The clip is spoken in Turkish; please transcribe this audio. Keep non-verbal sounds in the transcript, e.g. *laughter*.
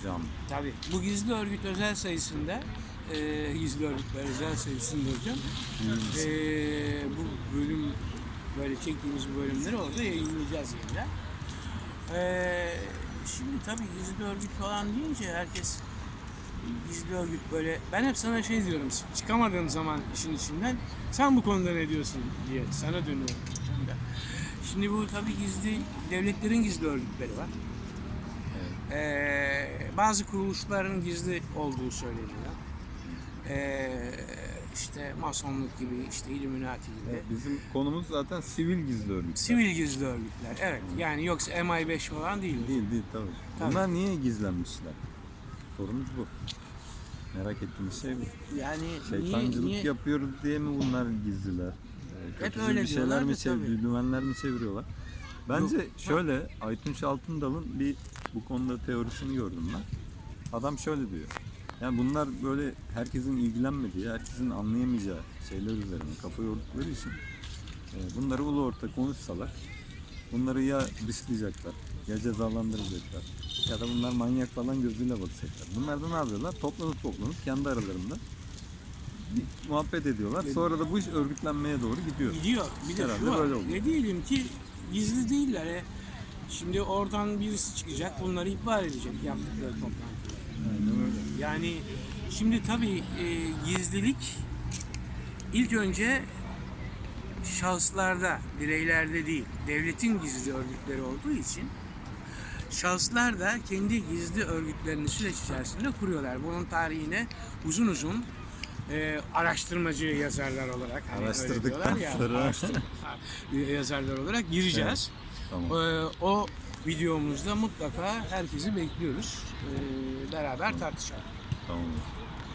hocam. Tabii. Bu gizli örgüt özel sayısında e, gizli örgütler özel sayısında hocam e, bu bölüm böyle çektiğimiz bu bölümleri orada yayınlayacağız yeniden. E, şimdi tabii gizli örgüt falan deyince herkes gizli örgüt böyle ben hep sana şey diyorum çıkamadığım zaman işin içinden sen bu konuda ne diyorsun diye sana dönüyorum. Şimdi bu tabii gizli devletlerin gizli örgütleri var. Ee, bazı kuruluşların gizli olduğu söyleniyor. Ee, işte masonluk gibi, işte Illuminati gibi. Bizim konumuz zaten sivil gizli örgütler. Sivil gizli örgütler. Evet. Yani yoksa MI5 falan değil. Değil değil tabii. Tabii. Bunlar niye gizlenmişler? Sorumuz bu. Merak ettiğimiz şey bu. Yani Şeytancılık niye, niye yapıyoruz diye mi bunlar gizliler? Ee, Hep öyle bir şeyler mi çeviriyor, dümenler mi çeviriyorlar? Bence Yok. şöyle Aytunç Altındal'ın bir bu konuda teorisini gördüm ben. Adam şöyle diyor. Yani bunlar böyle herkesin ilgilenmediği, herkesin anlayamayacağı şeyler üzerine kafa yordukları için e, bunları ulu orta konuşsalar bunları ya dışlayacaklar ya cezalandıracaklar ya da bunlar manyak falan gözüyle bakacaklar. Bunlar da ne yapıyorlar? Toplanıp toplanıp kendi aralarında bir muhabbet ediyorlar. Sonra da bu iş örgütlenmeye doğru gidiyor. gidiyor? Bir de Herhalde şu var. böyle oluyor. Ne diyelim ki gizli değiller. E, Şimdi oradan birisi çıkacak, bunları ihbar edecek yaptıkları toplantılar. Yani şimdi tabii e, gizlilik ilk önce şahıslarda, bireylerde değil, devletin gizli örgütleri olduğu için şahıslar da kendi gizli örgütlerini süreç içerisinde kuruyorlar. Bunun tarihine uzun uzun e, araştırmacı yazarlar olarak hani Araştırdıktan ya, sonra. araştır- *laughs* yazarlar olarak gireceğiz. Tamam. Ee, o videomuzda mutlaka herkesi bekliyoruz. Ee, beraber tartışalım. Tamam.